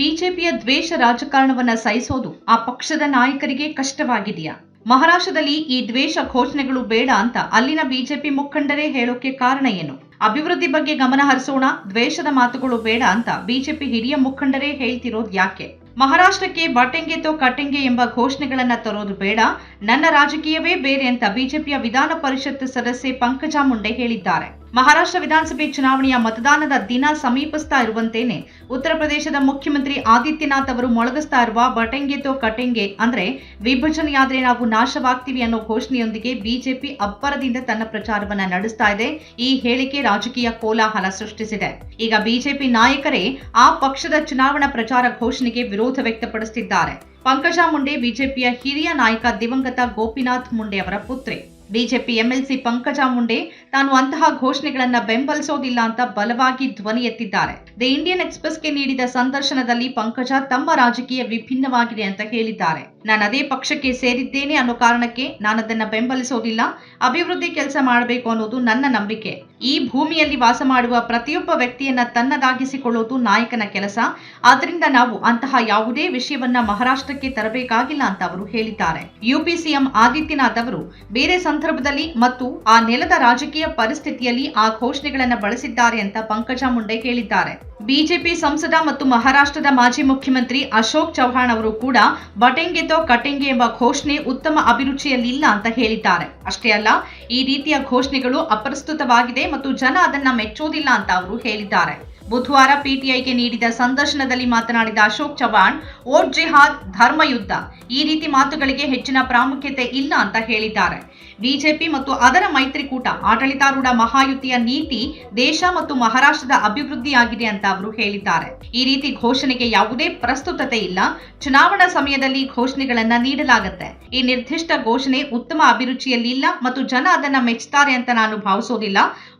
ಬಿಜೆಪಿಯ ದ್ವೇಷ ರಾಜಕಾರಣವನ್ನ ಸಹಿಸೋದು ಆ ಪಕ್ಷದ ನಾಯಕರಿಗೆ ಕಷ್ಟವಾಗಿದೆಯಾ? ಮಹಾರಾಷ್ಟ್ರದಲ್ಲಿ ಈ ದ್ವೇಷ ಘೋಷಣೆಗಳು ಬೇಡ ಅಂತ ಅಲ್ಲಿನ ಬಿಜೆಪಿ ಮುಖಂಡರೇ ಹೇಳೋಕೆ ಕಾರಣ ಏನು? ಅಭಿವೃದ್ಧಿ ಬಗ್ಗೆ ಗಮನ ಹರಿಸೋಣ. ದ್ವೇಷದ ಮಾತುಗಳು ಬೇಡ ಅಂತ ಬಿಜೆಪಿ ಹಿರಿಯ ಮುಖಂಡರೇ ಹೇಳ್ತಿರೋದು ಯಾಕೆ? ಮಹಾರಾಷ್ಟ್ರಕ್ಕೆ ಬಟೆಂಗೆ ತೋ ಕಟೆಂಗೆ ಎಂಬ ಘೋಷಣೆಗಳನ್ನ ತರೋದು ಬೇಡ. ನನ್ನ ರಾಜಕೀಯವೇ ಬೇರೆ ಅಂತ ಬಿಜೆಪಿಯ ವಿಧಾನ ಪರಿಷತ್ ಸದಸ್ಯೆ ಪಂಕಜಾ ಮುಂಡೆ ಹೇಳಿದ್ದಾರೆ. ಮಹಾರಾಷ್ಟ್ರ ವಿಧಾನಸಭೆ ಚುನಾವಣೆಯ ಮತದಾನದ ದಿನ ಸಮೀಪಿಸ್ತಾ ಇರುವಂತೇನೆ ಉತ್ತರ ಪ್ರದೇಶದ ಮುಖ್ಯಮಂತ್ರಿ ಆದಿತ್ಯನಾಥ್ ಅವರು ಮೊಳಗಿಸ್ತಾ ಇರುವ ಬಟೆಂಗೆ ತೋ ಕಟೆಂಗೆ ಅಂದ್ರೆ ವಿಭಜನೆಯಾದ್ರೆ ನಾವು ನಾಶವಾಗ್ತೀವಿ ಅನ್ನೋ ಘೋಷಣೆಯೊಂದಿಗೆ ಬಿಜೆಪಿ ಅಬ್ಬರದಿಂದ ತನ್ನ ಪ್ರಚಾರವನ್ನ ನಡೆಸ್ತಾ ಇದೆ. ಈ ಹೇಳಿಕೆ ರಾಜಕೀಯ ಕೋಲಾಹಲ ಸೃಷ್ಟಿಸಿದೆ. ಈಗ ಬಿಜೆಪಿ ನಾಯಕರೇ ಆ ಪಕ್ಷದ ಚುನಾವಣಾ ಪ್ರಚಾರ ಘೋಷಣೆಗೆ ವಿರೋಧ ವ್ಯಕ್ತಪಡಿಸುತ್ತಿದ್ದಾರೆ ಪಂಕಜಾ ಮುಂಡೆ ಬಿಜೆಪಿಯ ಹಿರಿಯ ನಾಯಕ ದಿವಂಗತ ಗೋಪಿನಾಥ್ ಮುಂಡೆ ಅವರ ಪುತ್ರಿ. ಬಿಜೆಪಿ ಎಂಎಲ್ಸಿ ಪಂಕಜಾ ಮುಂಡೆ ತಾನು ಅಂತಹ ಘೋಷಣೆಗಳನ್ನ ಬೆಂಬಲಿಸೋದಿಲ್ಲ ಅಂತ ಬಲವಾಗಿ ಧ್ವನಿ ಎತ್ತಿದ್ದಾರೆ. ದಿ ಇಂಡಿಯನ್ ಎಕ್ಸ್ಪ್ರೆಸ್ಗೆ ನೀಡಿದ ಸಂದರ್ಶನದಲ್ಲಿ ಪಂಕಜಾ ತಮ್ಮ ರಾಜಕೀಯ ವಿಭಿನ್ನವಾಗಿದೆ ಅಂತ ಹೇಳಿದ್ದಾರೆ. ನಾನು ಅದೇ ಪಕ್ಷಕ್ಕೆ ಸೇರಿದ್ದೇನೆ ಅನ್ನೋ ಕಾರಣಕ್ಕೆ ನಾನು ಅದನ್ನು ಬೆಂಬಲಿಸೋದಿಲ್ಲ. ಅಭಿವೃದ್ಧಿ ಕೆಲಸ ಮಾಡಬೇಕು ಅನ್ನೋದು ನನ್ನ ನಂಬಿಕೆ. ಈ ಭೂಮಿಯಲ್ಲಿ ವಾಸ ಮಾಡುವ ಪ್ರತಿಯೊಬ್ಬ ವ್ಯಕ್ತಿಯನ್ನ ತನ್ನದಾಗಿಸಿಕೊಳ್ಳೋದು ನಾಯಕನ ಕೆಲಸ. ಆದ್ರಿಂದ ನಾವು ಅಂತಹ ಯಾವುದೇ ವಿಷಯವನ್ನ ಮಹಾರಾಷ್ಟ್ರಕ್ಕೆ ತರಬೇಕಾಗಿಲ್ಲ ಅಂತ ಅವರು ಹೇಳಿದ್ದಾರೆ. ಯುಪಿ ಸಿಎಂ ಆದಿತ್ಯನಾಥ್ ಅವರು ಬೇರೆ ಸಂದರ್ಭದಲ್ಲಿ ಮತ್ತು ಆ ನೆಲದ ರಾಜಕೀಯ ಪರಿಸ್ಥಿತಿಯಲ್ಲಿ ಆ ಘೋಷಣೆಗಳನ್ನ ಬಳಸಿದ್ದಾರೆ ಅಂತ ಪಂಕಜ ಮುಂಡೆ ಹೇಳಿದ್ದಾರೆ. ಬಿಜೆಪಿ ಸಂಸದ ಮತ್ತು ಮಹಾರಾಷ್ಟ್ರದ ಮಾಜಿ ಮುಖ್ಯಮಂತ್ರಿ ಅಶೋಕ್ ಚೌಹಾಣ್ ಅವರು ಕೂಡ ಬಟೆಂಗೆ ತೋ ಕಟಿಂಗ್ ಎಂಬ ಘೋಷಣೆ ಉತ್ತಮ ಅಭಿರುಚಿಯಲ್ಲಿಲ್ಲ ಅಂತ ಹೇಳಿದ್ದಾರೆ. ಅಷ್ಟೇ ಅಲ್ಲ, ಈ ರೀತಿಯ ಘೋಷಣೆಗಳು ಅಪ್ರಸ್ತುತವಾಗಿದೆ ಮತ್ತು ಜನ ಅದನ್ನ ಮೆಚ್ಚೋದಿಲ್ಲ ಅಂತ ಅವರು ಹೇಳಿದ್ದಾರೆ. ಬುಧವಾರ ಪಿಟಿಐಗೆ ನೀಡಿದ ಸಂದರ್ಶನದಲ್ಲಿ ಮಾತನಾಡಿದ ಅಶೋಕ್ ಚವಾಣ್ ಓಟ್ ಜಿಹಾದ್ ಧರ್ಮಯುದ್ಧ, ಈ ರೀತಿ ಮಾತುಗಳಿಗೆ ಹೆಚ್ಚಿನ ಪ್ರಾಮುಖ್ಯತೆ ಇಲ್ಲ ಅಂತ ಹೇಳಿದ್ದಾರೆ. ಬಿಜೆಪಿ ಮತ್ತು ಅದರ ಮೈತ್ರಿಕೂಟ, ಆಡಳಿತಾರೂಢ ಮಹಾಯುತಿಯ ನೀತಿ ದೇಶ ಮತ್ತು ಮಹಾರಾಷ್ಟ್ರದ ಅಭಿವೃದ್ಧಿಯಾಗಿದೆ ಅಂತ ಅವರು ಹೇಳಿದ್ದಾರೆ. ಈ ರೀತಿ ಘೋಷಣೆಗೆ ಯಾವುದೇ ಪ್ರಸ್ತುತತೆ ಇಲ್ಲ. ಚುನಾವಣಾ ಸಮಯದಲ್ಲಿ ಘೋಷಣೆಗಳನ್ನ ನೀಡಲಾಗುತ್ತೆ. ಈ ನಿರ್ದಿಷ್ಟ ಘೋಷಣೆ ಉತ್ತಮ ಅಭಿರುಚಿಯಲ್ಲಿ ಇಲ್ಲ ಮತ್ತು ಜನ ಅದನ್ನ ಮೆಚ್ಚುತ್ತಾರೆ ಅಂತ ನಾನು ಭಾವಿಸೋದಿಲ್ಲ.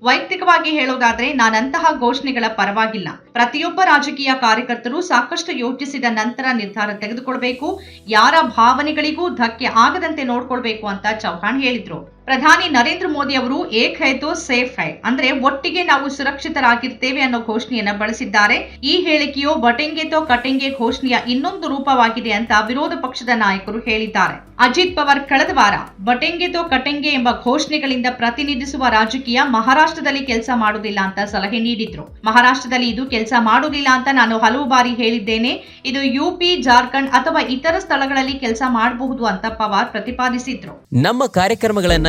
ವೈಯಕ್ತಿಕವಾಗಿ ಹೇಳೋದಾದ್ರೆ ನಾನಂತಹ ಘೋಷಣೆಗಳ ಪರವಾಗಿಲ್ಲ. ಪ್ರತಿಯೊಬ್ಬ ರಾಜಕೀಯ ಕಾರ್ಯಕರ್ತರು ಸಾಕಷ್ಟು ಯೋಚಿಸಿದ ನಂತರ ನಿರ್ಧಾರ ತೆಗೆದುಕೊಳ್ಬೇಕು. ಯಾರ ಭಾವನೆಗಳಿಗೂ ಧಕ್ಕೆ ಆಗದಂತೆ ನೋಡ್ಕೊಳ್ಬೇಕು ಅಂತ ಚೌಹಾಣ್ fieltro ಪ್ರಧಾನಿ ನರೇಂದ್ರ ಮೋದಿ ಅವರು ಏಕ್ ಹೈ ತೋ ಸೇಫ್ ಹೈ. ಅಂದ್ರೆ ಒಟ್ಟಿಗೆ ನಾವು ಸುರಕ್ಷಿತರಾಗಿರ್ತೇವೆ ಅನ್ನೋ ಘೋಷಣೆಯನ್ನ ಬಳಸಿದ್ದಾರೆ. ಈ ಹೇಳಿಕೆಯು ಬಟೆಂಗೆ ತೋ ಕಟೆಂಗೆ ಘೋಷಣೆಯ ಇನ್ನೊಂದು ರೂಪವಾಗಿದೆ ಅಂತ ವಿರೋಧ ಪಕ್ಷದ ನಾಯಕರು ಹೇಳಿದ್ದಾರೆ. ಅಜಿತ್ ಪವಾರ್ ಕಳೆದ ವಾರ ಬಟೆಂಗೆ ತೋ ಕಟೆಂಗೆ ಎಂಬ ಘೋಷಣೆಗಳಿಂದ ಪ್ರತಿನಿಧಿಸುವ ರಾಜಕೀಯ ಮಹಾರಾಷ್ಟ್ರದಲ್ಲಿ ಕೆಲಸ ಮಾಡುವುದಿಲ್ಲ ಅಂತ ಸಲಹೆ ನೀಡಿದ್ರು. ಮಹಾರಾಷ್ಟ್ರದಲ್ಲಿ ಇದು ಕೆಲಸ ಮಾಡುವುದಿಲ್ಲ ಅಂತ ನಾನು ಹಲವು ಬಾರಿ ಹೇಳಿದ್ದೇನೆ. ಇದು ಯುಪಿ ಜಾರ್ಖಂಡ್ ಅಥವಾ ಇತರ ಸ್ಥಳಗಳಲ್ಲಿ ಕೆಲಸ ಮಾಡಬಹುದು ಅಂತ ಪವಾರ್ ಪ್ರತಿಪಾದಿಸಿದ್ರು. ನಮ್ಮ ಕಾರ್ಯಕ್ರಮಗಳನ್ನ